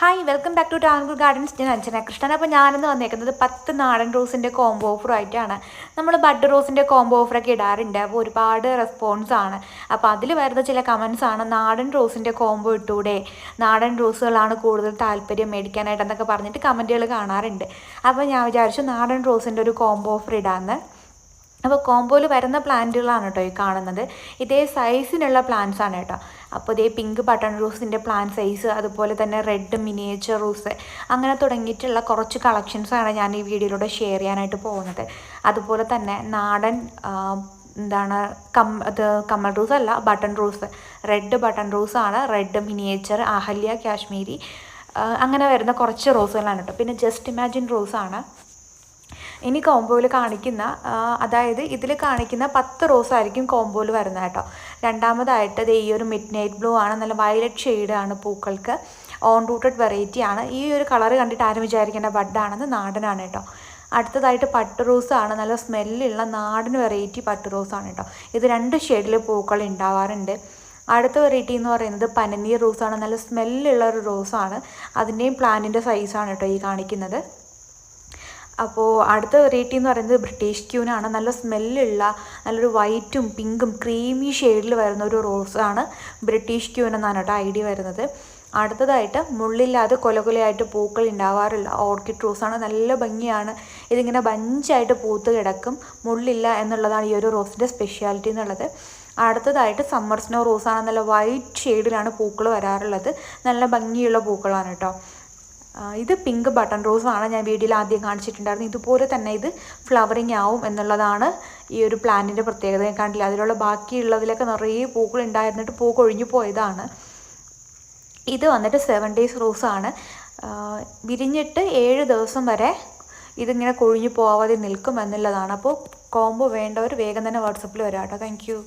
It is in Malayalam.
ഹായ് വെൽക്കം ബാക്ക് ടു ടാങ്കുൾ ഗാർഡൻസ് ഞാൻ അഞ്ജന കൃഷ്ണൻ. അപ്പോൾ ഞാനിന്ന് വന്നേക്കുന്നത് പത്ത് നാടൻ റോസിന്റെ കോംബോ ഓഫറുമായിട്ടാണ് നമ്മൾ ബഡ് റോസിന്റെ കോംബോ ഓഫറൊക്കെ ഇടാറുണ്ട്. അപ്പോൾ ഒരുപാട് റെസ്പോൺസ് ആണ്. അപ്പോൾ അതിൽ വരുന്ന ചില കമൻസ് ആണ് നാടൻ റോസിന്റെ കോംബോ ഇട്ടൂടെ നാടൻ റോസുകളാണ് കൂടുതൽ താല്പര്യം മേടിക്കാനായിട്ടെന്നൊക്കെ പറഞ്ഞിട്ട് കമന്റുകൾ കാണാറുണ്ട്. അപ്പോൾ ഞാൻ വിചാരിച്ചു നാടൻ റോസിന്റെ ഒരു കോംബോ ഓഫർ ഇടാമെന്ന് അപ്പോൾ കോംബോയിൽ വരുന്ന പ്ലാന്റുകളാണ് കേട്ടോ ഈ കാണുന്നത്. ഇതേ സൈസിനുള്ള പ്ലാന്റ്സ് ആണ് കേട്ടോ അപ്പോൾ ഇതേ പിങ്ക് ബട്ടൺ റൂസിന്റെ പ്ലാന്റ് സൈസ് അതുപോലെ തന്നെ റെഡ് മിനിയേച്ചർ റൂസ് അങ്ങനെ തുടങ്ങിയിട്ടുള്ള കുറച്ച് കളക്ഷൻസാണ് ഞാൻ ഈ വീഡിയോയിലൂടെ ഷെയർ ചെയ്യാനായിട്ട് പോകുന്നത്. അതുപോലെ തന്നെ നാടൻ എന്താണ് കം ഇത് കമ്മൽ റൂസ് അല്ല button rose red button rose ആണ് റെഡ് മിനിയേച്ചർ അഹല്യ കാശ്മീരി അങ്ങനെ വരുന്ന കുറച്ച് റോസുകളാണ് കേട്ടോ പിന്നെ ജസ്റ്റ് ഇമാജിൻ റോസാണ് ഇനി കോംബോയിൽ കാണിക്കുന്ന അതായത് ഇതിൽ കാണിക്കുന്ന പത്ത് റോസ് ആയിരിക്കും കോംബോയിൽ വരുന്നത് കേട്ടോ. രണ്ടാമതായിട്ട് ഇത് ഈ ഒരു മിഡ് നൈറ്റ് ബ്ലൂ ആണ് നല്ല വയലറ്റ് ഷെയ്ഡാണ് പൂക്കൾക്ക്. ഓൺ റൂട്ടഡ് വെറൈറ്റി ആണ്. ഈ ഒരു കളർ കണ്ടിട്ട് ആരും വിചാരിക്കേണ്ട ബഡാണെന്ന് നാടനാണ് കേട്ടോ. അടുത്തതായിട്ട് പട്ട് റോസ് ആണ് നല്ല സ്മെല്ലുള്ള നാടൻ വെറൈറ്റി പട്ട് റോസ് ആണ് കേട്ടോ. ഇത് രണ്ട് ഷെയ്ഡിൽ പൂക്കൾ ഉണ്ടാവാറുണ്ട് അടുത്ത വെറൈറ്റി എന്ന് പറയുന്നത് പനനീർ റോസാണ് നല്ല സ്മെല്ലുള്ള ഒരു റോസാണ് അതിന്റെയും പ്ലാന്റിന്റെ സൈസാണ് കേട്ടോ ഈ കാണിക്കുന്നത്. അപ്പോൾ അടുത്ത വെറൈറ്റി എന്ന് പറയുന്നത് ബ്രിട്ടീഷ് ക്യൂനാണ് നല്ല സ്മെല്ലുള്ള നല്ലൊരു വൈറ്റും പിങ്കും ക്രീമി ഷെയ്ഡിൽ വരുന്ന ഒരു റോസാണ് ബ്രിട്ടീഷ് ക്യൂൻ എന്നാണ് കേട്ടോ ഐഡിയ വരുന്നത്. അടുത്തതായിട്ട് മുള്ളില്ലാതെ കൊലകൊലയായിട്ട് പൂക്കൾ ഉണ്ടാവാറില്ല ഓർക്കിഡ് റോസാണ് നല്ല ഭംഗിയാണ്. ഇതിങ്ങനെ ബഞ്ചായിട്ട് പൂത്ത് കിടക്കും. മുള്ളില്ല എന്നുള്ളതാണ് ഈ ഒരു റോസിന്റെ സ്പെഷ്യാലിറ്റി എന്നുള്ളത്. അടുത്തതായിട്ട് സമ്മർ സ്നോ റോസാണ് നല്ല വൈറ്റ് ഷെയ്ഡിലാണ് പൂക്കൾ വരാറുള്ളത്. നല്ല ഭംഗിയുള്ള പൂക്കളാണ് കേട്ടോ. ഇത് പിങ്ക് ബട്ടൺ റോസാണ് ഞാൻ വീഡിയോയിൽ ആദ്യം കാണിച്ചിട്ടുണ്ടായിരുന്നു. ഇതുപോലെ തന്നെ ഇത് ഫ്ലവറിങ് ആവും എന്നുള്ളതാണ് ഈ ഒരു പ്ലാന്റിന്റെ പ്രത്യേകത. ഞാൻ കണ്ടില്ല അതിലുള്ള ബാക്കിയുള്ളതിലൊക്കെ നിറയെ പൂക്കൾ ഉണ്ടായിരുന്നിട്ട് പൂ കൊഴിഞ്ഞു പോയതാണ്. ഇത് വന്നിട്ട് സെവൻ ഡേയ്സ് റോസാണ് വിരിഞ്ഞിട്ട് ഏഴ് ദിവസം വരെ ഇതിങ്ങനെ കൊഴിഞ്ഞു പോവാതെ നിൽക്കും എന്നുള്ളതാണ്. അപ്പോൾ കോംബോ വേണ്ടവർ വേഗം തന്നെ വാട്സപ്പിൽ വരാം കേട്ടോ